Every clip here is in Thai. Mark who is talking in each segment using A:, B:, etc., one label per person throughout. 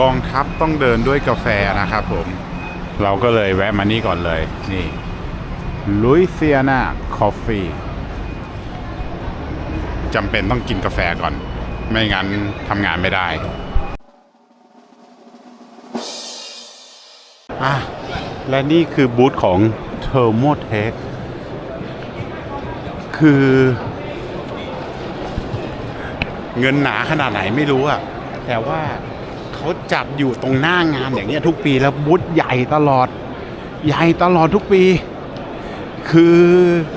A: กองทัพต้องเดินด้วยกาแฟนะครับผม เราก็เลยแวะมานี่ก่อนเลย นี่ลุยเซียนาคอฟฟี่จำเป็นต้องกินกาแฟก่อน ไม่งั้นทำงานไม่ได้อะและนี่คือบูธของ t h e r m o t e c h คือ เงินหนาขนาดไหนไม่รู้อะแต่ว่า เขาจัดอยู่ตรงหน้างานอย่างเงี้ยทุกปีแล้วบูธใหญ่ตลอด ใหญ่ตลอดทุกปี คือ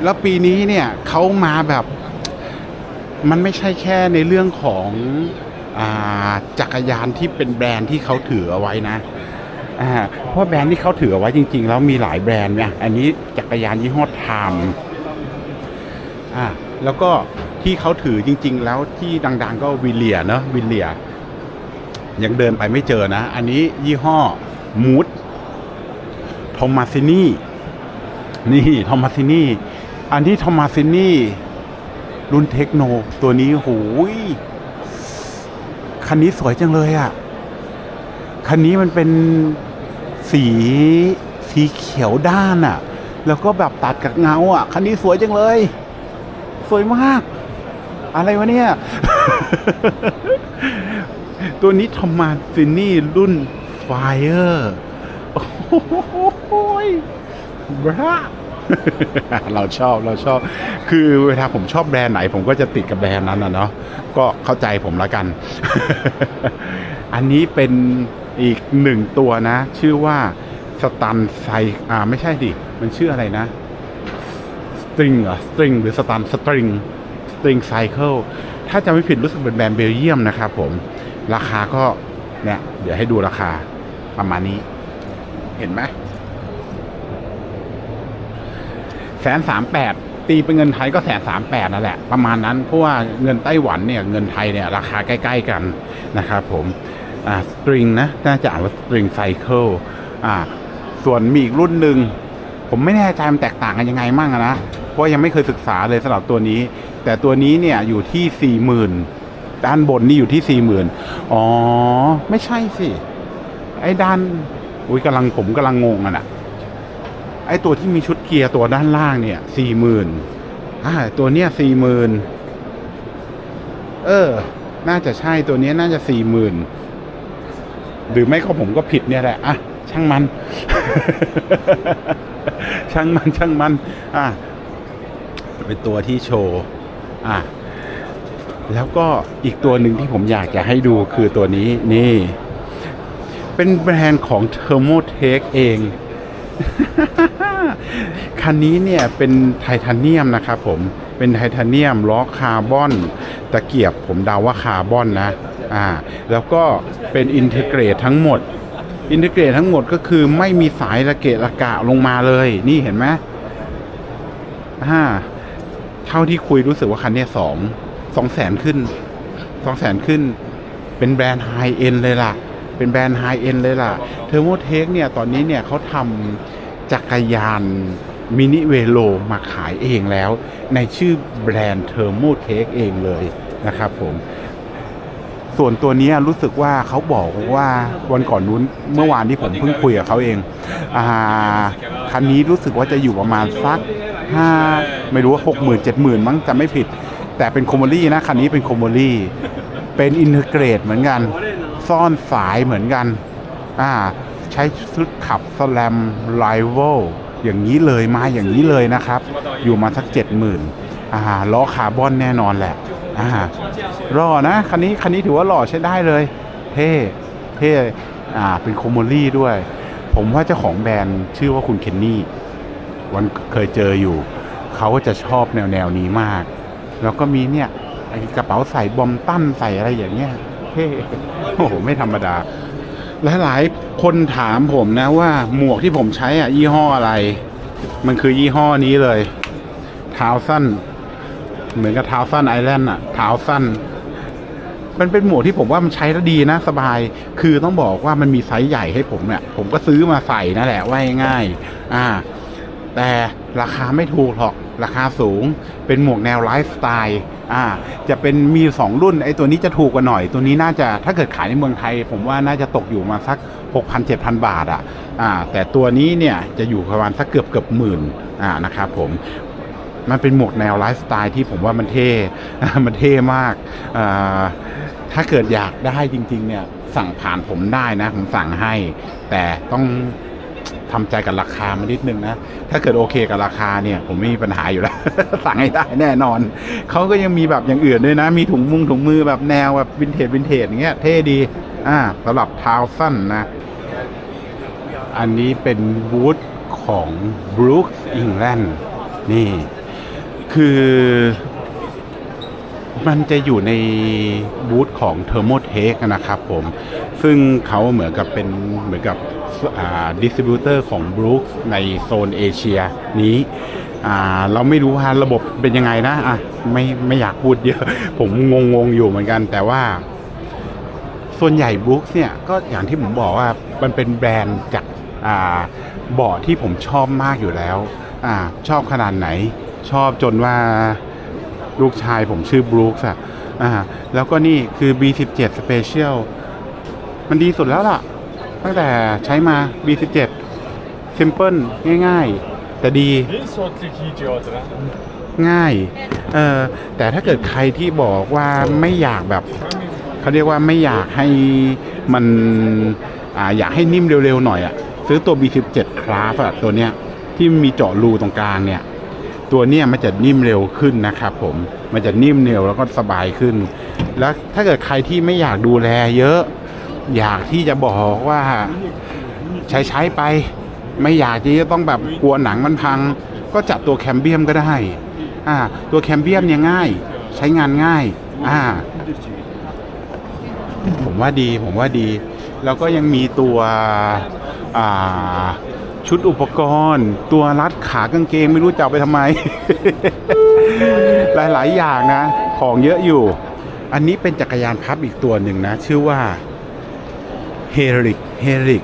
A: แล้วปีนี้เนี่ยเขามาแบบมันไม่ใช่แค่ในเรื่องของอจักรยานที่เป็นแบรนด์ที่เขาถือเอาไว้นะเพราะแบรนด์ที่เขาถือเอาไว้จริง ๆ แล้วมีหลายแบรนด์เนี่ยอันนี้จักรยานยี่ห้อไทม์แล้วก็ที่เขาถือจริง ๆ แล้วที่ดัง ๆ ก็วิลเลียเนอะวิลเลีย ยังเดินไปไม่เจอนะ อันนี้ยี่ห้อมูดโทมัสซินี่นี่โทมัสซินี่อันที่โทมัสซินี่รุ่นเทคโน ตัวนี้โหยคันนี้สวยจังเลยอะ่ะ คันนี้มันเป็นสีสีเขียวด้านอะ่ะ แล้วก็แบบตัดกับเงาอะ่ะ คันนี้สวยจังเลย สวยมาก อะไรวะเนี่ย ตัวนี้ทอมาซินี่รุ่นไฟเออร์โอ้โหยบราเราชอบเราชอบ คือเวลาผมชอบแบรนด์ไหน ผมก็จะติดกับแบรนด์นั้นนะเนาะก็เข้าใจผมละกัน อันนี้เป็นอีกหนึ่งตัวนะ ชื่อว่าสตันไซอ่าไม่ใช่ดิ มันชื่ออะไรนะสตริงเหรอสตริงหรือสตันสตริงสตริงไซเคิลถ้าจะไม่ผิดรู้สึกเป็นแบรนด์เบลเยียมนะครับผม ราคาก็เนี่ย เดี๋ยวให้ดูราคาประมาณนี้ เห็นไหมแสนสามแปดตีเป็นเงินไทยก็แสนสามแปดนั่นแหละ ประมาณนั้น เพราะว่าเงินไต้หวันเนี่ย เงินไทยเนี่ย ราคาใกล้ ๆ กันนะครับผม อ่าสตริงนะ น่าจะอ่านว่าสตริงไซเคิลอ่า ส่วนมีอีกรุ่นหนึ่ง ผมไม่แน่ใจมันแตกต่างกันยังไงมั่งนะ เพราะยังไม่เคยศึกษาเลยสำหรับตัวนี้ แต่ตัวนี้เนี่ยอยู่ที่สี่หมื่น ด้านบนนี่อยู่ที่สี่หมื่นอ๋อ ไม่ใช่สิ ไอ้ด้าน อุ้ยกำลังผมกำลังงงอะนะไอ้ตัวที่มีชุดเกียร์ตัวด้านล่างเนี่ยสี่หมื่นอ่าตัวเนี้ยสี่หมื่นเออ น่าจะใช่ตัวเนี้ยน่าจะสี่หมื่นหรือไม่ก็ผมก็ผิดเนี่ยแหละอะช่างมัน ช่างมันช่างมัน อะเป็นตัวที่โชว์ อะ แล้วก็อีกตัวหนึ่งที่ผมอยากจะให้ดูคือตัวนี้นี่ เป็นแบรนด์ของ Thermotech เอง คันนี้เนี่ยเป็นไทเทเนียมนะครับผมเป็นไทเทเนียมล้อคาร์บอนตะเกียบผมเดาว่าคาร์บอนนะอ่าแล้วก็เป็นอินเทเกรตทั้งหมด อินเทเกรตทั้งหมดก็คือไม่มีสายระเกะระกะลงมาเลย นี่เห็นไหมอ่าเท่าที่คุยรู้สึกว่าคันนี้สอง สองแสนขึ้นสองแสนขึ้น เป็นแบรนด์ไฮเอ็นเลยล่ะ เป็นแบรนด์ไฮเอ็นเลยล่ะ เทอร์โมเทคเนี่ย ตอนนี้เนี่ยเขาทำจักรยานมินิเวโลมาขายเองแล้ว ในชื่อแบรนด์เทอร์โมเทคเองเลยนะครับผม ส่วนตัวนี้รู้สึกว่าเขาบอกว่าวันก่อนนู้นเมื่อวานที่ผมเพิ่งคุยกับเขาเองอ่าคันนี้รู้สึกว่าจะอยู่ประมาณสักห้าไม่รู้ว่าหกหมื่นเจ็ดหมื่นมั้งจะไม่ผิด แต่เป็นโคโมลี่นะคันนี้เป็นโคโมลี่ เป็นอินเทอร์เกรดเหมือนกัน ซ่อนสายเหมือนกัน อ่า ใช้ชุดขับสแลมไลเวลอย่างนี้เลยมาอย่างนี้เลยนะครับ อยู่มาสักเจ็ดหมื่นอ่าล้อคาร์บอนแน่นอนแหละอ่ารอนะคันนี้คันนี้ถือว่าหล่อใช้ได้เลยเท่เท่อ่าเป็นโคโมลี่ด้วย ผมว่าเจ้าของแบรนด์ชื่อว่าคุณเคนนี่วันเคยเจออยู่ เขาก็จะชอบแนวแนวนี้มาก แล้วก็มีเนี่ยไอกระเป๋าใส่บอมตั้นใส่อะไรอย่างเงี้ยเท่โอ้โหไม่ธรรมดาหลายคนถามผมนะว่าหมวกที่ผมใช้อะยี่ห้ออะไร มันคือยี่ห้อนี้เลยเท้าสั้น เหมือนกับเท้าสั้นไอแลนด์อะเท้าสั้น มันเป็นหมวกที่ผมว่ามันใช้แล้วดีนะสบาย คือต้องบอกว่ามันมีไซส์ใหญ่ให้ผมเนี่ยผมก็ซื้อมาใส่นั่นแหละว่าง่าย อ่า แต่ราคาไม่ถูกหรอก ราคาสูงเป็นหมวกแนวไลฟ์สไตล์อ่าจะเป็นมีสองรุ่นไอ้ตัวนี้จะถูกกว่าหน่อย ตัวนี้น่าจะถ้าเกิดขายในเมืองไทย ผมว่าน่าจะตกอยู่มาสัก 6,000 7,000 บาทอะอ่าแต่ตัวนี้เนี่ยจะอยู่ประมาณสักเกือบเกือบหมื่นอ่านะครับผมมันเป็นหมวกแนวไลฟ์สไตล์ที่ผมว่ามันเท่ มันเท่มากอ่าถ้าเกิดอยากได้จริง ๆ เนี่ย สั่งผ่านผมได้นะ ผมสั่งให้ แต่ต้อง ทำใจกับราคามันนิดนึงนะ ถ้าเกิดโอเคกับราคาเนี่ย ผมไม่มีปัญหาอยู่แล้ว สั่งให้ได้แน่นอน เขาก็ยังมีแบบอย่างอื่นด้วยนะ มีถุงมุงถุงมือแบบแนวแบบวินเทจวินเทจอย่างเงี้ยเท่ดี อ่าสำหรับเท้าสั้นนะ อันนี้เป็นบูธของ Brooks England นี่ คือมันจะอยู่ในบูธของ t h e r m o t e c h นะครับผม ซึ่งเขาเหมือนกับเป็นเหมือนกับ ดิสติบิวเตอร์ของ Brooks ในโซนเอเชียนี้เราไม่รู้ว่าระบบเป็นยังไงนะอะไม่ไม่อยากพูดเยอะ ผมงงๆอยู่เหมือนกัน แต่ว่า ส่วนใหญ่บุ๊กเนี่ยก็อย่างที่ผมบอกว่ามันเป็นแบรนด์จากอ่าเบาะที่ผมชอบมากอยู่แล้วอชอบขนาดไหน ชอบจนว่าลูกชายผมชื่อบรูคส์อะอ่าแล้วก็นี่คือ B17 Special มันดีสุดแล้วล่ะ ตั้งแต่ใช้มา B17 Simple ง่ายๆ แต่ดี ง่าย เออแต่ถ้าเกิดใครที่บอกว่าไม่อยากแบบเขาเรียกว่าไม่อยากให้มันอ่าอยากให้นิ่มเร็วๆหน่อยอะ่ะซื้อตัว B17 Craft อะตัวเนี้ยที่มีเจาะรูตรงกลางเนี่ย ตัวเนี้ยมันจะนิ่มเร็วขึ้นนะครับผมมันจะนิ่มเร็วแล้วก็สบายขึ้น แล้วถ้าเกิดใครที่ไม่อยากดูแลเยอะ อยากที่จะบอกว่าใช้ใช้ไปไม่อยากที่จะต้องแบบกลัวหนังมันพัง ก็จับตัวแคมเบียมก็ได้อ่าตัวแคมเบียมเนี่ยง่าย ใช้งานง่ายอ่าผมว่าดีผมว่าดี แล้วก็ยังมีตัวอ่าชุดอุปกรณ์ ตัวรัดขากางเกงไม่รู้จะเอาไปทำไม หลายๆ อย่างนะ ของเยอะอยู่ อันนี้เป็นจักรยานพับอีกตัวหนึ่งนะ ชื่อว่า เฮริกเฮริก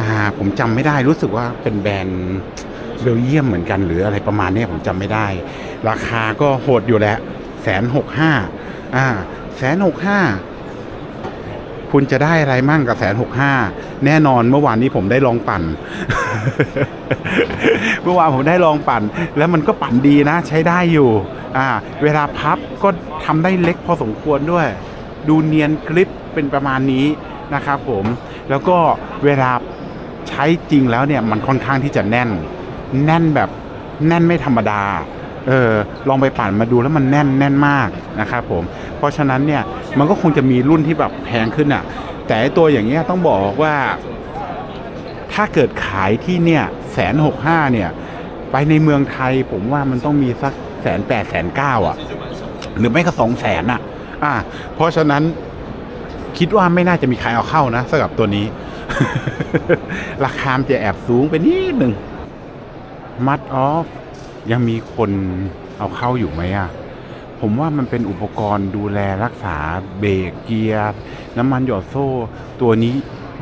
A: อ่าผมจำไม่ได้รู้สึกว่าเป็นแบรนด์เบลเยียมเหมือนกันหรืออะไรประมาณนี้ผมจำไม่ได้ ราคาก็โหดอยู่แหละแสนหกห้าอ่าแสนหกห้าคุณจะได้อะไรมั่งกับแสนหกห้าแน่นอนเมื่อวานนี้ผมได้ลองปั่น เมื่อวานผมได้ลองปั่น แล้วมันก็ปั่นดีนะ ใช้ได้อยู่ อ่า เวลาพับก็ทำได้เล็กพอสมควรด้วย ดูเนียนกริปเป็นประมาณนี้ นะครับผมแล้วก็เวลาใช้จริงแล้วเนี่ยมันค่อนข้างที่จะแน่น แน่นแบบแน่นไม่ธรรมดาเออลองไปปั่นมาดูแล้วมันแน่นแน่นมากนะครับผมเพราะฉะนั้นเนี่ยมันก็คงจะมีรุ่นที่แบบแพงขึ้นอะแต่ตัวอย่างเงี้ยต้องบอกว่า ถ้าเกิดขายที่เนี่ยแสนหกห้าเนี่ยไปในเมืองไทยผมว่ามันต้องมีสักแสนแปดแสนเก้าอะหรือไม่ก็สองแสนอะอ่าเพราะฉะนั้น คิดว่าไม่น่าจะมีใครเอาเข้านะสำหรับตัวนี้ ราคามจะแอบสูงไปนิดหนึ่งมัดออฟยังมีคนเอาเข้าอยู่ไหมอะ ผมว่ามันเป็นอุปกรณ์ดูแลรักษาเบรกเกียร์น้ำมันหยอดโซ่ ตัวนี้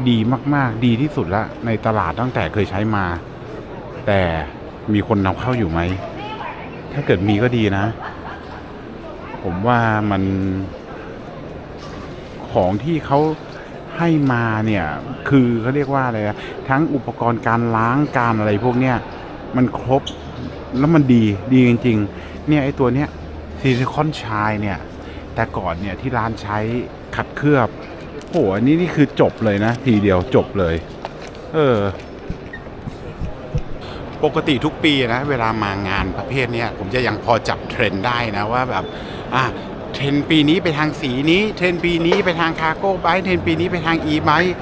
A: ดีมาก ๆ ดีที่สุดละในตลาดตั้งแต่เคยใช้มา แต่มีคนนำเข้าอยู่ไหม ถ้าเกิดมีก็ดีนะ ผมว่ามัน ของที่เขาให้มาเนี่ยคือเขาเรียกว่าอะไรนะทั้งอุปกรณ์การล้างการอะไรพวกเนี้ยมันครบแล้วมันดีดีจริง ๆ เนี่ยไอ้ตัวเนี้ยซิลิคอนชายเนี่ย แต่ก่อนเนี่ยที่ร้านใช้ขัดเคลือบโหอันนี้นี่คือจบเลยนะ ทีเดียวจบเลย เออ ปกติทุกปีนะ เวลามางานประเภทเนี้ยผมจะยังพอจับเทรนด์ได้นะว่าแบบ อะ ทรนด์ปีนี้ไปทางสีนี้ เทรนด์ปีนี้ไปทางคาร์โก้ไบค์เทรนด์ปีนี้ไปทางอีไบค์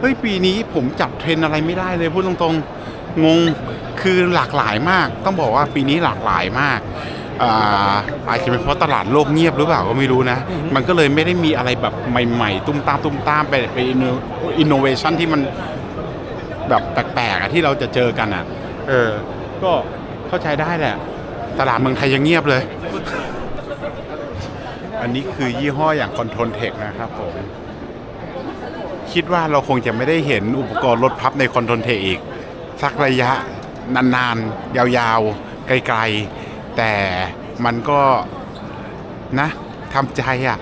A: เฮ้ยปีนี้ผมจับเทรนด์อะไรไม่ได้เลยพูดตรงๆงงคือหลากหลายมาก ต้องบอกว่าปีนี้หลากหลายมากอ่าอาจจะเป็นเพราะตลาดโลกเงียบหรือเปล่าก็ไม่รู้นะ มันก็เลยไม่ได้มีอะไรแบบใหม่ๆ ตุ้มตามตุ้มตามไปไปอินโนเวชันที่มันแบบแปลกๆอะที่เราจะเจอกันอะเออ ก็เข้าใจได้แหละ ตลาดเมืองไทยยังเงียบเลย อันนี้คือยี่ห้ออย่างคอนโทรลเทคนะครับผมคิดว่าเราคงจะไม่ได้เห็นอุปกรณ์รถพับในคอนโทรลเทคอีก สักระยะนานๆ ยาวๆ ไกลๆ แต่มันก็นะทำใจอะ่ะ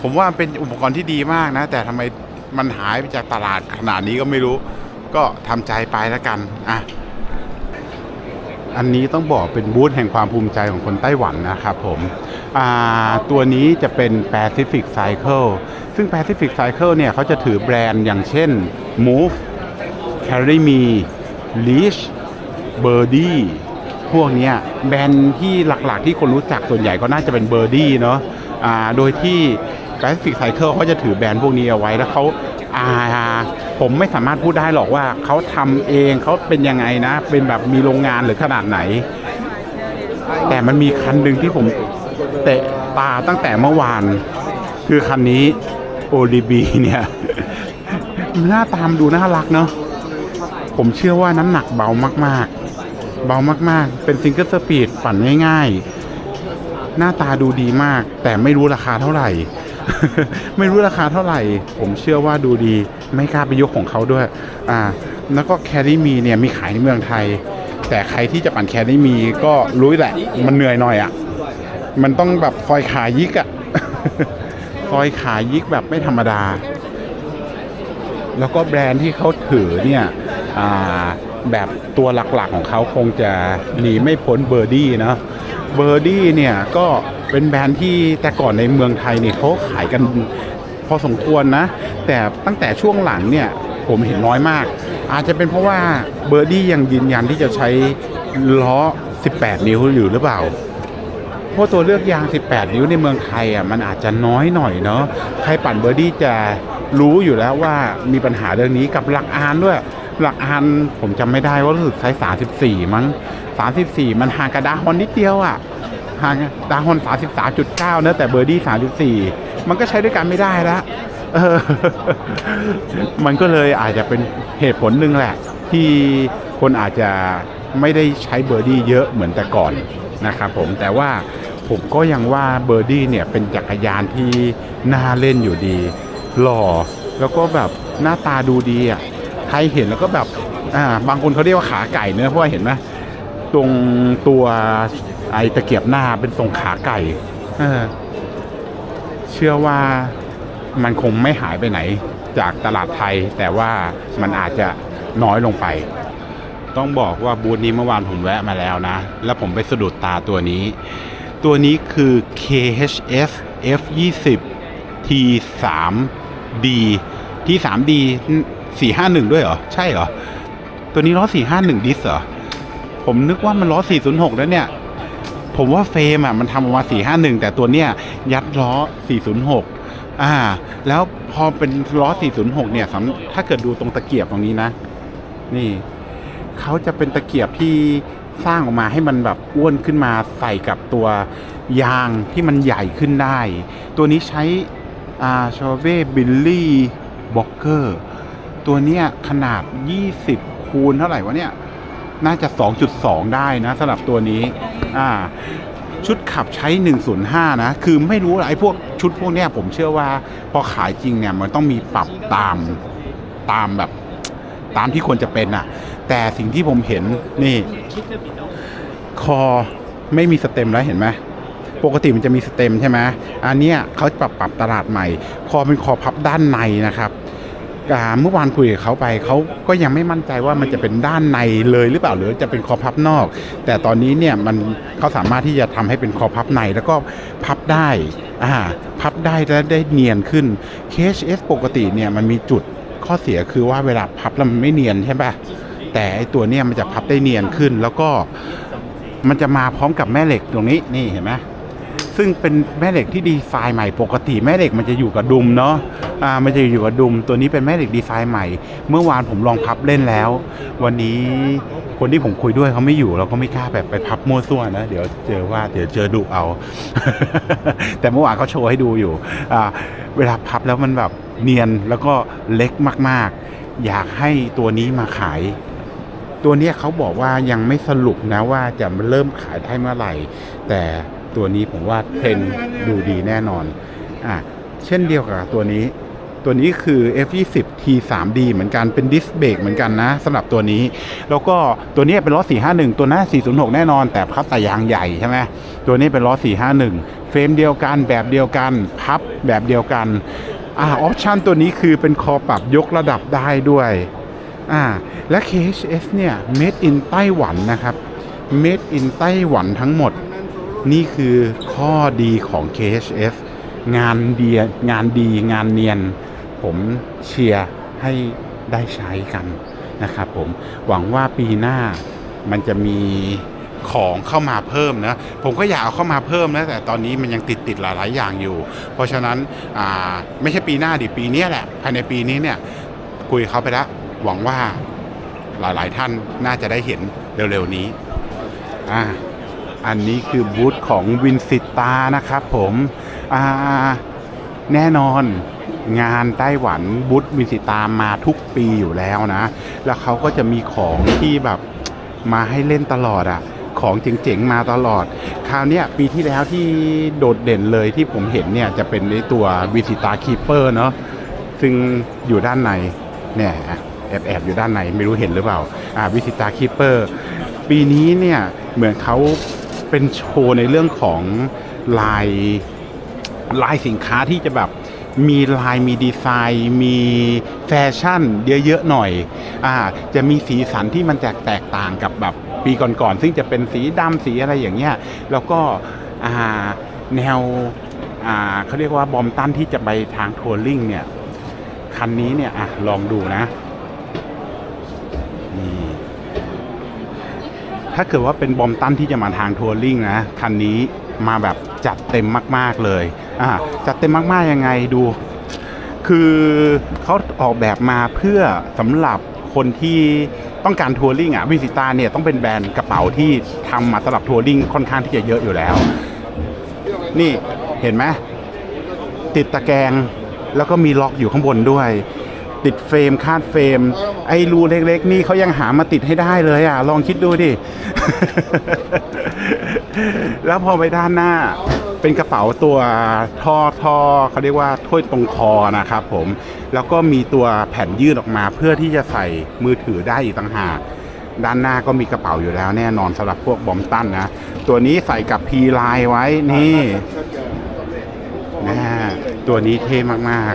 A: ผมว่าเป็นอุปกรณ์ที่ดีมากนะ แต่ทำไมมันหายไปจากตลาดขนาดนี้ก็ไม่รู้ ก็ทำใจไปแล้วกันอะอันนี้ต้องบอกเป็นบูธแห่งความภูมิใจของคนไต้หวันนะครับผม ตัวนี้จะเป็น Pacific Cycle ซึ่ง Pacific Cycle เนี่ยเขาจะถือแบรนด์อย่างเช่น Move Carry Me Leash Birdie พวกนี้แบรนด์ที่หลักๆ ที่คนรู้จักส่วนใหญ่ก็น่าจะเป็น Birdie เนาะโดยที่ Pacific Cycle เขาจะถือแบรนด์พวกนี้เอาไว้แล้วเขาอ่าผมไม่สามารถพูดได้หรอกว่าเขาทำเองเขาเป็นยังไงนะ เป็นแบบมีโรงงานหรือขนาดไหน แต่มันมีคันหนึ่งที่ผม เตะตาตั้งแต่เมื่อวาน คือคันนี้ ODB เนี่ย หน้าตามดูน่ารักเนาะผมเชื่อว่าน้ำหนักเบามากๆ เบามากๆ เป็นซิงเกิลสปีดปั่นง่ายๆ หน้าตาดูดีมาก แต่ไม่รู้ราคาเท่าไหร่ ไม่รู้ราคาเท่าไหร่ ผมเชื่อว่าดูดีไม่กล้าไปยกของเขาด้วย อ่า แล้วก็แครี่มีเนี่ยมีขายในเมืองไทย แต่ใครที่จะปั่นแครี่มีก็รู้แหละ มันเหนื่อยหน่อยอะ่ะ มันต้องแบบคอยขายิกอะ่ะคอยขายิกแบบไม่ธรรมดา แล้วก็แบรนด์ที่เขาถือเนี่ยแบบตัวหลักๆของเขาคงจะหนีไม่พ้นเบอร์ดี้นะเบอร์ดี้เนี่ยก็เป็นแบรนด์ที่แต่ก่อนในเมืองไทยเนี่ยเขาขายกันพอสมควรนะ แต่ตั้งแต่ช่วงหลังเนี่ยผมเห็นน้อยมาก อาจจะเป็นเพราะว่าเบอร์ดี้ยังยืนยันที่จะใช้ล้อ 18 นิ้วอยู่หรือเปล่า เพราะตัวเลือกยาง 18 นิ้วในเมืองไทยอะมันอาจจะน้อยหน่อยเนาะใครปั่นเบอร์ดี้จะรู้อยู่แล้วว่ามีปัญหาเรื่องนี้กับหลักอานด้วย หลักอานผมจำไม่ได้ว่ารู้สึกใช้34 มั้ง 34 มันห่างกับดาฮอนนิดเดียวอะห่างกับดาฮอน33.9เนะแต่เบอร์ดี้34 มันก็ใช้ด้วยกันไม่ได้แล้วมันก็เลยอาจจะเป็นเหตุผลหนึ่งแหละ ที่คนอาจจะไม่ได้ใช้เบอร์ดี้เยอะเหมือนแต่ก่อน นะครับผมแต่ว่าผมก็ยังว่าเบอร์ดี้เนี่ยเป็นจักรยานที่น่าเล่นอยู่ดี หล่อ แล้วก็แบบหน้าตาดูดีอะใครเห็นแล้วก็แบบอ่าบางคนเขาเรียกว่าขาไก่เนื้อเพราะว่าเห็นไหมตรงตัวไอตะเกียบหน้าเป็นทรงขาไก่เออเชื่อว่ามันคงไม่หายไปไหนจากตลาดไทย แต่ว่ามันอาจจะน้อยลงไป ต้องบอกว่าบูธนี้เมื่อวานผมแวะมาแล้วนะ แล้วผมไปสะดุดตาตัวนี้ ตัวนี้คือ KHS F20 T3D T3D 451 ด้วยเหรอ ใช่เหรอ ตัวนี้ล้อ 451 ดิสเหรอ ผมนึกว่ามันล้อ 406 แล้วเนี่ย ผมว่าเฟรมอะมันทำออกมา 451 แต่ตัวเนี้ยยัดล้อ 406อ่า แล้วพอเป็นล้อ 406 เนี่ย ถ้าเกิดดูตรงตะเกียบตรงนี้นะ นี่ เขาจะเป็นตะเกียบที่สร้างออกมาให้มันแบบอ้วนขึ้นมาใส่กับตัวยางที่มันใหญ่ขึ้นได้ ตัวนี้ใช้อาชอเว่บิลลี่บ็อกเกอร์ตัวเนี้ยขนาด 20 คูณเท่าไหร่วะเนี่ย น่าจะ 2.2 ได้นะสำหรับตัวนี้อ่าชุดขับใช้ 105 นะ คือไม่รู้อะไรพวกชุดพวกเนี้ยผมเชื่อว่าพอขายจริงเนี่ยมันต้องมีปรับตามตามแบบ ตามที่ควรจะเป็นน่ะ แต่สิ่งที่ผมเห็นนี่คอไม่มีสเต็มแล้วเห็นไหมปกติมันจะมีสเต็มใช่ไหมอันเนี้ยเขาปรับปรับตลาดใหม่ คอเป็นคอพับด้านในนะครับเมื่อวานคุยกับเขาไปเขาก็ยังไม่มั่นใจว่ามันจะเป็นด้านในเลยหรือเปล่าหรือจะเป็นคอพับนอก แต่ตอนนี้เนี่ยมันเขาสามารถที่จะทำให้เป็นคอพับในแล้วก็พับได้อ่าพับได้และได้เนียนขึ้น KHS ปกติเนี่ยมันมีจุด ข้อเสียคือว่าเวลาพับแล้วมันไม่เนียนใช่ปะแต่ไอตัวเนี้ยมันจะพับได้เนียนขึ้น แล้วก็มันจะมาพร้อมกับแม่เหล็กตรงนี้นี่เห็นไหมซึ่งเป็นแม่เหล็กที่ดีไซน์ใหม่ปกติแม่เหล็กมันจะอยู่กับดุมเนาะอ่ามันจะอยู่กับดุมตัวนี้เป็นแม่เหล็กดีไซน์ใหม่ เมื่อวานผมลองพับเล่นแล้ว วันนี้คนที่ผมคุยด้วยเขาไม่อยู่เราก็ไม่กล้าแบบไปพับมั่วซั่วนะเดี๋ยวเจอว่าเดี๋ยวเจอดุเอา แต่เมื่อวานเขาโชว์ให้ดูอยู่อ่าเวลาพับแล้วมันแบบ เนียนแล้วก็เล็กมากๆ อยากให้ตัวนี้มาขาย ตัวนี้เขาบอกว่ายังไม่สรุปนะว่าจะเริ่มขายได้เมื่อไหร่ แต่ตัวนี้ผมว่าเทรนด์ดูดีแน่นอนอะเช่นเดียวกับตัวนี้ ตัวนี้คือ F20 T3D เหมือนกันเป็นดิสเบรกเหมือนกันนะสำหรับตัวนี้ แล้วก็ตัวนี้เป็นล้อ451 ตัวหน้า 406 แน่นอน แต่พับแต่ยางใหญ่ใช่ไหมตัวนี้เป็นล้อ451 เฟรมเดียวกันแบบเดียวกัน พับแบบเดียวกัน อ่าออปชันตัวนี้คือเป็นคอปรับยกระดับได้ด้วยอ่าและ KHS เนี่ย made in ไต้หวันนะครับ made in ไต้หวันทั้งหมด นี่คือข้อดีของ KHS งานเดียงานดีงานเนียน ผมเชียร์ให้ได้ใช้กันนะครับผมหวังว่าปีหน้ามันจะมี ของเข้ามาเพิ่มนะผมก็อยากเอาเข้ามาเพิ่มนะแต่ตอนนี้มันยังติดติดหลาย ๆ อย่างอยู่ เพราะฉะนั้นไม่ใช่ปีหน้าดิปีนี้แหละ ภายในปีนี้เนี่ยคุยเขาไปแล้วหวังว่าหลาย ๆ ท่านน่าจะได้เห็นเร็ว ๆ นี้อ่าอันนี้คือบูธของวินสิตานะครับผมอ่าแน่นอนงานไต้หวันบูธวินสิตามาทุกปีอยู่แล้วนะ แล้วเขาก็จะมีของที่แบบมาให้เล่นตลอดอะ ของเจ๋งๆมาตลอด คราวนี้ปีที่แล้วที่โดดเด่นเลยที่ผมเห็นเนี่ยจะเป็นในตัววิสิตาคีเปอร์เนาะซึ่งอยู่ด้านในเนี่ยแอบแอบๆอยู่ด้านในไม่รู้เห็นหรือเปล่าอ่าวิสิตาคีเปอร์ปีนี้เนี่ยเหมือนเขาเป็นโชว์ในเรื่องของลายลายสินค้าที่จะแบบมีลายมีดีไซน์ มีแฟชั่นเยอะๆหน่อยอ่าจะมีสีสันที่มันแตกแตกต่างกับแบบ ปีก่อนๆซึ่งจะเป็นสีดำสีอะไรอย่างเงี้ยแล้วก็แนวเขาเรียกว่าบอมตันที่จะไปทางทัวริงเนี่ยคันนี้เนี่ยอะลองดูนะนี่ถ้าเกิดว่าเป็นบอมตันที่จะมาทางทัวริงนะคันนี้มาแบบจัดเต็มมาก ๆเลยอ่าจัดเต็มมากๆยังไงดู คือเขาออกแบบมาเพื่อสำหรับคนที่ ต้องการทัวริงอะวิสิตาเนี่ยต้องเป็นแบรนด์กระเป๋าที่ทำมาสำหรับทัวริงค่อนข้างที่จะเยอะอยู่แล้ว นี่เห็นไหมติดตะแกรงแล้วก็มีล็อกอยู่ข้างบนด้วย ติดเฟรมคาดเฟรม ไอ้รูเล็กๆ นี่เขายังหามาติดให้ได้เลยอะ ลองคิดดูดิ แล้วพอไปด้านหน้า เป็นกระเป๋าตัวท่อท่อเขาเรียกว่าถ้วยตรงคอนะครับผมแล้วก็มีตัวแผ่นยืดออกมาเพื่อที่จะใส่มือถือได้อีกต่างหากด้านหน้าก็มีกระเป๋าอยู่แล้วแน่นอนสำหรับพวกบอมตันนะ ตัวนี้ใส่กับพีไลน์ไว้นี่นะตัวนี้เท่มาก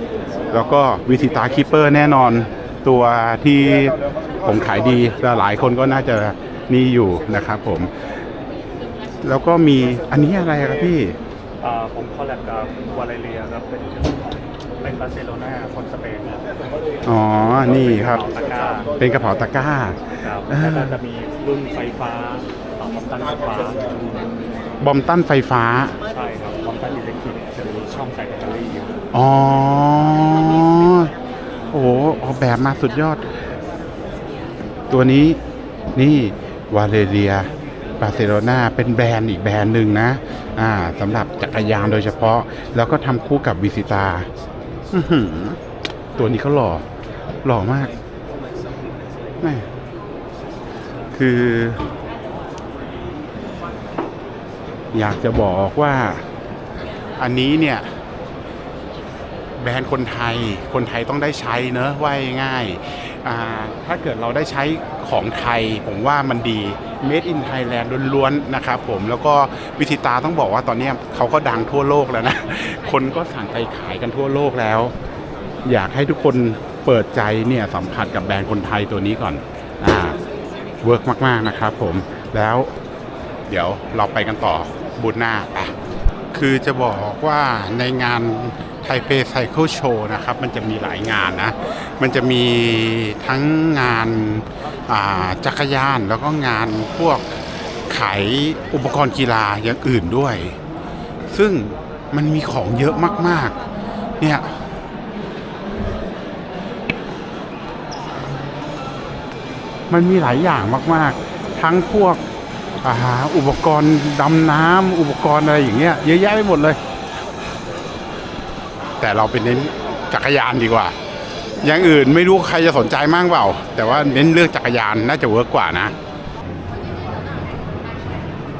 A: ๆ แล้วก็วิสิตาคิปเปอร์แน่นอนตัวที่ผมขายดีและหลายคนก็น่าจะนี่อยู่นะครับผม แล้วก็มีอันนี้อะไรครับพี่
B: อ่าผมคอลแลบกับวาเลเรียครับเป็นเป็นบาร์เซโลนาคนสเปนครับ
A: อ๋อ นี่ครับ
B: ตะกร้า
A: เป็นกระเป๋าตะกร้า
B: ครับ
A: เออ
B: แล้วก็จะมีรุ่นไฟฟ้าต่อคอมตันไฟฟ้า
A: บอมตันไฟฟ้า
B: ใช่ครับคอมตันอิเล็กทริกจะมีช่องใส่แบตเตอรี่อยู่
A: อ๋อ โอ้โหออกแบบมาสุดยอด ตัวนี้นี่วาเลเรีย บาร์เซโลนาเป็นแบรนด์อีกแบรนด์หนึ่งนะอ่าสำหรับจักรยานโดยเฉพาะ แล้วก็ทำคู่กับวิสิตาตัวนี้เขาหล่อ หล่อมากแม่คือ อยากจะบอกว่า อันนี้เนี่ย แบรนด์คนไทย คนไทยต้องได้ใช้เนอะว่าง่าย ถ้าเกิดเราได้ใช้ของไทย ผมว่ามันดี Made in Thailand ล้วนๆนะครับผมแล้วก็วิธิตาต้องบอกว่าตอนนี้เขาก็ดังทั่วโลกแล้วนะ คนก็สั่งไปขายกันทั่วโลกแล้ว อยากให้ทุกคนเปิดใจเนี่ยสัมผัสกับแบรนด์คนไทยตัวนี้ก่อนอ่าเวิร์กมากๆนะครับผมแล้วเดี๋ยวเราไปกันต่อบูธหน้าอะคือจะบอกว่าในงานไทเปไซเคิลโชว์นะครับ มันจะมีหลายงานนะ มันจะมีทั้งงาน จักรยานแล้วก็งานพวกขายอุปกรณ์กีฬาอย่างอื่นด้วย ซึ่งมันมีของเยอะมาก ๆ เนี่ย มันมีหลายอย่างมาก ๆ ทั้งพวกอาอุปกรณ์ดำน้ำอุปกรณ์อะไรอย่างเงี้ยเยอะแยะไปหมดเลย แต่เราเป็นเน้นจักรยานดีกว่า อย่างอื่นไม่รู้ใครจะสนใจมากเปล่า แต่ว่าเน้นเรื่องจักรยานน่าจะเวิร์กกว่านะ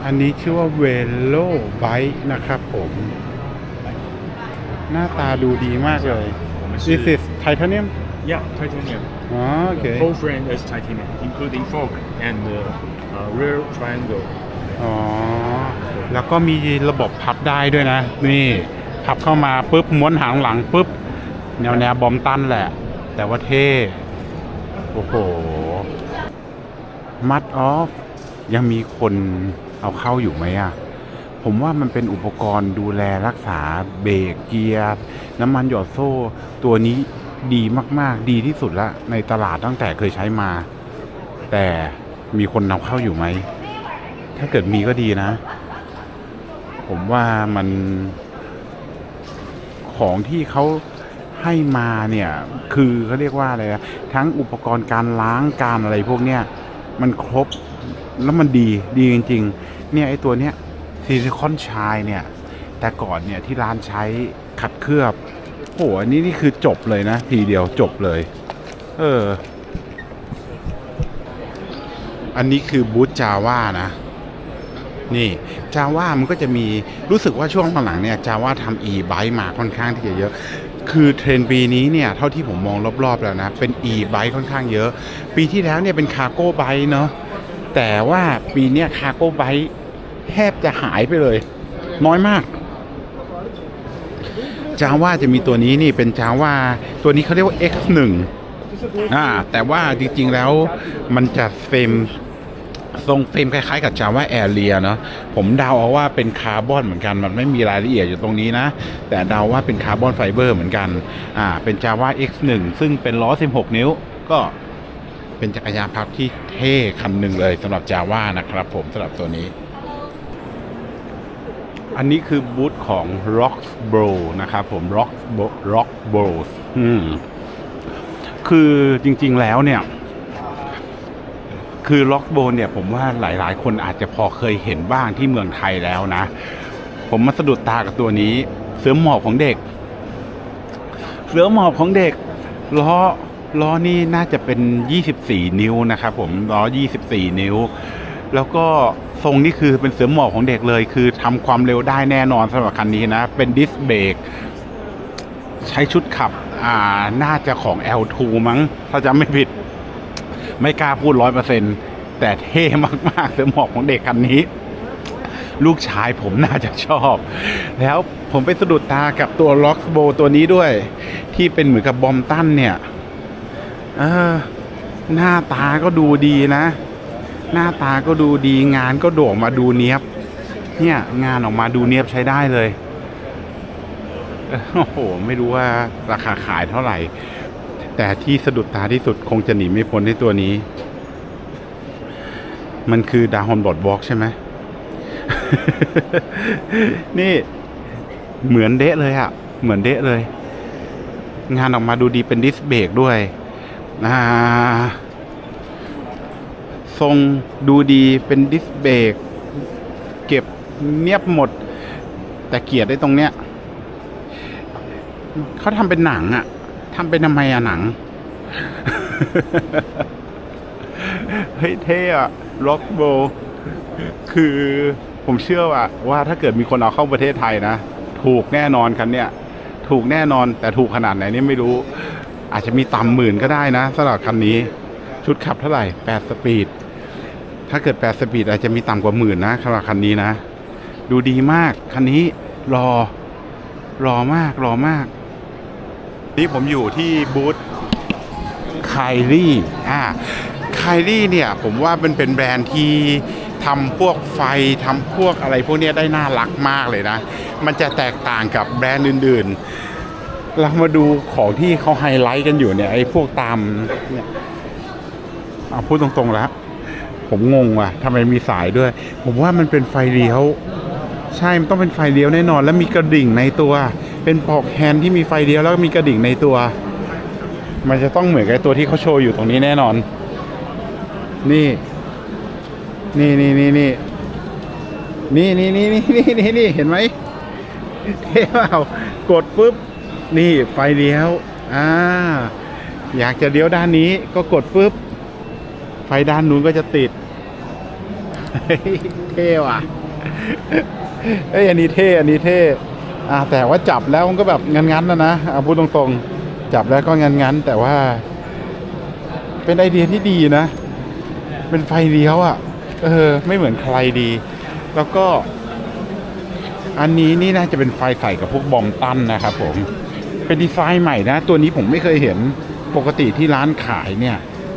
A: อันนี้ชื่อว่าเวโลไบค์นะครับผม หน้าตาดูดีมากเลย
B: ผมไม่
A: This is titanium
C: yeah titanium.
A: อ๋อโอเค
C: Whole frame is titanium, including fork and uh, uh, rear triangle.
A: อ๋อ แล้วก็มีระบบพับได้ด้วยนะ นี่ พับเข้ามาปุ๊บม้วนหางหลังปุ๊บ แนวแนวบอมตันแหละ แต่ว่าเท่ โอ้โห มัดออฟ ยังมีคนเอาเข้าอยู่ไหมอะผมว่ามันเป็นอุปกรณ์ดูแลรักษาเบรกเกียร์ น้ำมันหยอดโซ่ ตัวนี้ดีมาก ๆ ดีที่สุดละในตลาดตั้งแต่เคยใช้มา แต่มีคนนำเข้าอยู่ไหม ถ้าเกิดมีก็ดีนะ ผมว่ามันของที่เขา ให้มาเนี่ยคือเขาเรียกว่าอะไรนะทั้งอุปกรณ์การล้างการอะไรพวกเนี้ยมันครบแล้วมันดีดีจริง ๆ เนี่ยไอตัวเนี้ยซิลิคอนชายเนี่ย แต่ก่อนเนี่ยที่ร้านใช้ขัดเคลือบโหอันนี้นี่คือจบเลยนะ ทีเดียวจบเลย เออ อันนี้คือบูธจาว่านะ นี่จาว่ามันก็จะมีรู้สึกว่าช่วงหลังเนี่ยจาว่าทำ e-bike มาค่อนข้างที่จะเยอะ คือเทรนด์ปีนี้เนี่ยเท่าที่ผมมองรอบๆแล้วนะ เป็น e-bike ค่อนข้างเยอะ ปีที่แล้วเนี่ยเป็นคาร์โก้ไบค์เนาะแต่ว่าปีเนี้ยคาร์โก้ไบค์แทบจะหายไปเลย น้อยมากจาว่าจะมีตัวนี้นี่เป็นจาว่าตัวนี้เขาเรียกว่า X1 อ่าแต่ว่าจริงๆแล้วมันจะเฟม ทรงเฟรมคล้ายๆกับ Java Area เรียเนาะผมเดาเอาว่าเป็นคาร์บอนเหมือนกัน มันไม่มีรายละเอียดอยู่ตรงนี้นะ แต่เดาว่าเป็นคาร์บอนไฟเบอร์เหมือนกันอ่าเป็น Java X1 ซึ่งเป็นล้อ 16 นิ้ว ก็เป็นจักรยานพับที่เท่คันหนึ่งเลยสำหรับ Java นะครับผมสำหรับตัวนี้ อันนี้คือบูธของ Rock Bro นะครับผม Rock Rock Bros อืมคือจริงๆแล้วเนี่ย คือล็อกโบนเนี่ยผมว่าหลาย ๆ คนอาจจะพอเคยเห็นบ้างที่เมืองไทยแล้วนะ ผมมาสะดุดตากับตัวนี้ เสือหมอบของเด็ก เสือหมอบของเด็กล้อล้อนี่น่าจะเป็น 24 นิ้วนะครับผมล้อ 24 นิ้ว แล้วก็ทรงนี่คือเป็นเสือหมอบของเด็กเลย คือทำความเร็วได้แน่นอนสำหรับคันนี้นะ เป็นดิสเบรกใช้ชุดขับ อ่า น่าจะของ L2 มั้ง ถ้าจำไม่ผิด ไม่กล้าพูดร้อยเปอร์เซ็นแต่เท่มากๆเสือหมอบของเด็กคันนี้ ลูกชายผมน่าจะชอบ แล้วผมไปสะดุดตากับตัวล็อกโบตัวนี้ด้วย ที่เป็นเหมือนกับบอมตันเนี่ยเออหน้าตาก็ดูดีนะ หน้าตาก็ดูดีงานก็โด่งมาดูเนี้ยบ เนี่ย งานออกมาดูเนี้ยบใช้ได้เลยโอ้โห ไม่รู้ว่าราคาขายเท่าไหร่ แต่ที่สะดุดตาที่สุดคงจะหนีไม่พ้นในตัวนี้ มันคือดาฮอนบอดบ็อกใช่ไหม นี่เหมือนเดะเลยอะเหมือนเดะเลย งานออกมาดูดีเป็นดิสเบรกด้วยอ่าทรงดูดีเป็นดิสเบรกเก็บเนียบหมด แต่เกียดได้ตรงเนี้ยเขาทำเป็นหนังอะ ทำเป็นทำไมอะหนัง เฮ้ยเท่อะล็อกโบ คือผมเชื่อว่าว่าถ้าเกิดมีคนเอาเข้าประเทศไทยนะ ถูกแน่นอนคันเนี้ยถูกแน่นอนแต่ถูกขนาดไหนนี่ไม่รู้ อาจจะมีต่ำหมื่นก็ได้นะสำหรับคันนี้ ชุดขับเท่าไหร่8สปีด ถ้าเกิด8สปีดอาจจะมีต่ำกว่าหมื่นนะสำหรับคันนี้นะ ดูดีมาก คันนี้รอรอมากรอมาก นี่ผมอยู่ที่บูธไคลี่อ่าไคลี่เนี่ยผมว่ามันเป็นแบรนด์ที่ทำพวกไฟทำพวกอะไรพวกนี้ได้น่ารักมากเลยนะ มันจะแตกต่างกับแบรนด์อื่นๆ เรามาดูของที่เขาไฮไลท์กันอยู่เนี่ยไอ้พวกตามเนี่ยเอาพูดตรงๆแล้ว ผมงงว่ะทำไมมีสายด้วย ผมว่ามันเป็นไฟเลี้ยว ใช่ มันต้องเป็นไฟเลี้ยวแน่นอน แล้วมีกระดิ่งในตัว เป็นปลอกแฮนด์ที่มีไฟเลี้ยวแล้วก็มีกระดิ่งในตัว มันจะต้องเหมือนกับตัวที่เขาโชว์อยู่ตรงนี้แน่นอน นี่ นี่นี่นี่นี่นี่นี่นี่นี่นี่นี่นี่เห็นไหมเท่เปล่ากดปุ๊บ นี่ไฟเลี้ยว อ่า อยากจะเลี้ยวด้านนี้ก็กดปุ๊บ ไฟด้านนู้นก็จะติดเฮ้ยเท่ว่ะเอ้ยอันนี้เท่ อันนี้เท่ แต่ว่าจับแล้วมันก็แบบงันๆนะนะเอาพูดตรงๆ จับแล้วก็งั้นๆแต่ว่า เป็นไอเดียที่ดีนะ เป็นไฟเลี้ยวอะ่ะ เออ ไม่เหมือนใครดี แล้วก็ อันนี้นี่น่าจะเป็นไฟใส่กับพวกบอมตันนะครับผม เป็นดีไซน์ใหม่นะ ตัวนี้ผมไม่เคยเห็นปกติที่ร้านขายเนี่ย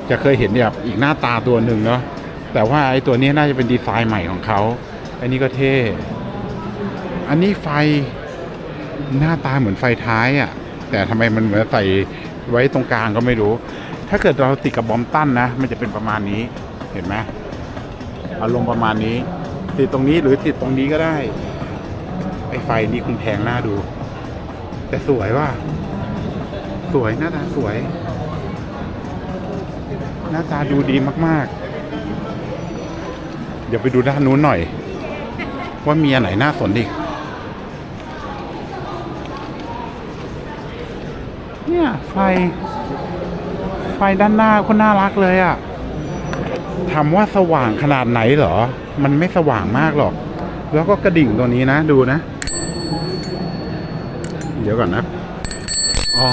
A: จะเคยเห็นแบบอีกหน้าตาตัวหนึ่งเนาะแต่ว่าไอ้ตัวนี้น่าจะเป็นดีไซน์ใหม่ของเขา อันนี้ก็เท่ อันนี้ไฟ หน้าตาเหมือนไฟท้ายอะ่ะ แต่ทำไมมันเหมือนใส่ไว้ตรงกลางก็ไม่รู้ ถ้าเกิดเราติดกับบอมตั้นนะ มันจะเป็นประมาณนี้เห็นไหมอารมณ์ประมาณนี้ ติดตรงนี้หรือติดตรงนี้ก็ได้ไอ้ไฟนี่คงแพงหน้าดู แต่สวยว่าสวยหน้าตาสวย หน้าตาดูดีมาก ๆ เดี๋ยวไปดูด้านนู้นหน่อย ว่ามีอันไหนน่าสนอีก เนี่ยไฟ ไฟด้านหน้าคนน่ารักเลยอะ่ะถามว่าสว่างขนาดไหนเหรอ มันไม่สว่างมากหรอก แล้วก็กระดิ่งตัวนี้นะ ดูนะ เดี๋ยวก่อนนะ อ๋อ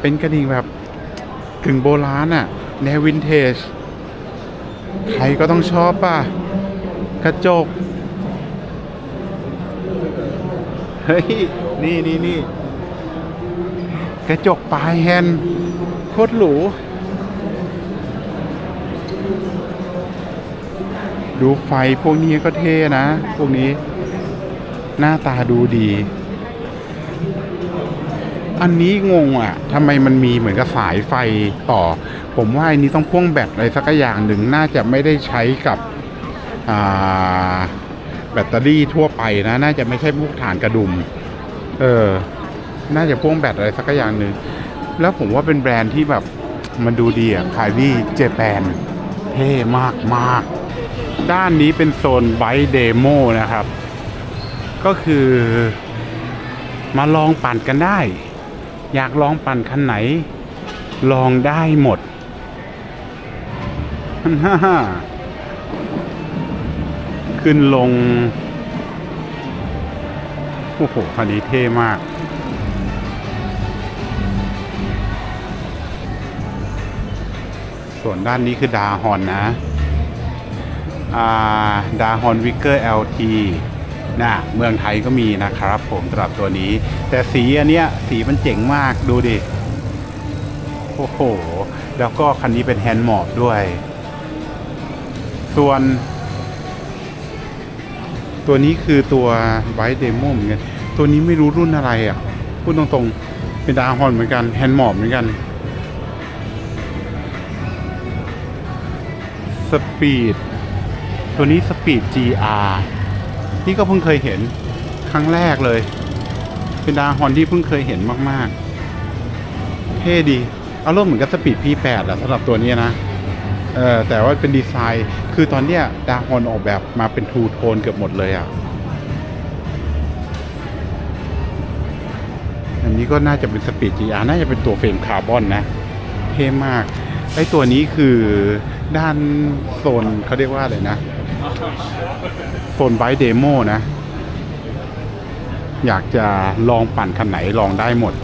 A: เป็นกระดิ่งแบบกึ่งโบราณอะ่ะ แนววินเทจ ใครก็ต้องชอบป่ะ กระจก เฮ้ย นี่นี่นี่ กระจกปลายแฮนด์โคตรหรู ดูไฟพวกนี้ก็เท่นะ พวกนี้ หน้าตาดูดี อันนี้งงอะทำไมมันมีเหมือนกับสายไฟต่อ ผมว่าอันนี้ต้องพ่วงแบตอะไรสักอย่างหนึ่งน่าจะไม่ได้ใช้กับแบตเตอรี่ทั่วไปนะ น่าจะไม่ใช่พวกฐานกระดุม เออ น่าจะพ่วงแบตอะไรสักอย่างหนึ่งแล้วผมว่าเป็นแบรนด์ที่แบบมันดูดีอะคายวี่เจแปนเท่มากมากๆด้านนี้เป็นโซนไบเดโมนะครับ ก็คือมาลองปั่นกันได้ อยากลองปั่นคันไหน ลองได้หมดขึ้นลง โอ้โหคันนี้เท่มาก ส่วนด้านนี้คือดาฮอนนะอ่าดาฮอนวิกเกอร์ LT นะเมืองไทยก็มีนะครับผมสำหรับตัวนี้ แต่สีอันเนี้ยสีมันเจ๋งมากดูดิ โอ้โห แล้วก็คันนี้เป็นแฮนด์มอบด้วย ส่วน ตัวนี้คือตัวไ i เดโมเหมือนกัน ตัวนี้ไม่รู้รุ่นอะไรอะ พูดตรงๆ เป็นดาฮอนเหมือนกัน แฮนด์มอบเหมือนกัน สปีดตัวนี้สปีด GR นี่ก็เพิ่งเคยเห็นครั้งแรกเลย เป็นดาฮอนที่เพิ่งเคยเห็นมากๆ เท่ดี อารมณ์เหมือนกับสปีด P8 แหละสำหรับตัวนี้นะเออแต่ว่าเป็นดีไซน์ คือตอนเนี้ยดาฮอนออกแบบมาเป็นทูโทนเกือบหมดเลยอะ อันนี้ก็น่าจะเป็นสปีด GR น่าจะเป็นตัวเฟรมคาร์บอนนะ เท่มาก ไอตัวนี้คือ ด้านโซนเขาเรียกว่าอะไรนะ โซนไบเดโมนะ อยากจะลองปั่นคันไหนลองได้หมด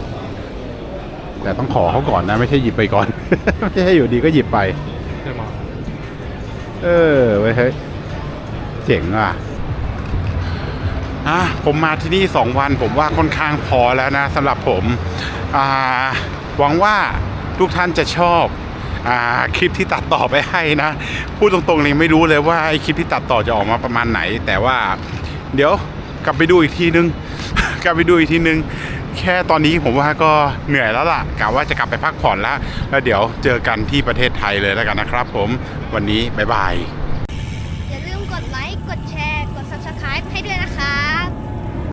A: แต่ต้องขอเขาก่อนนะ ไม่ใช่หยิบไปก่อน ไม่ใช่อยู่ดีก็หยิบไป เออไว้ยเฮ้เจ๋งอะอะผมมาที่นี่สองวันผมว่าค่อนข้างพอแล้วนะสำหรับผม อ่า หวังว่าทุกท่านจะชอบ คลิปที่ตัดต่อไปให้นะ พูดตรงๆเลยไม่รู้เลยว่าไอคลิปที่ตัดต่อจะออกมาประมาณไหน แต่ว่าเดี๋ยวกลับไปดูอีกทีนึง กลับไปดูอีกทีนึง แค่ตอนนี้ผมว่าก็เหนื่อยแล้วล่ะกะว่าจะกลับไปพักผ่อนแล้ว แล้วเดี๋ยวเจอกันที่ประเทศไทยเลยแล้วกันนะครับ ผมวันนี้บ๊ายบาย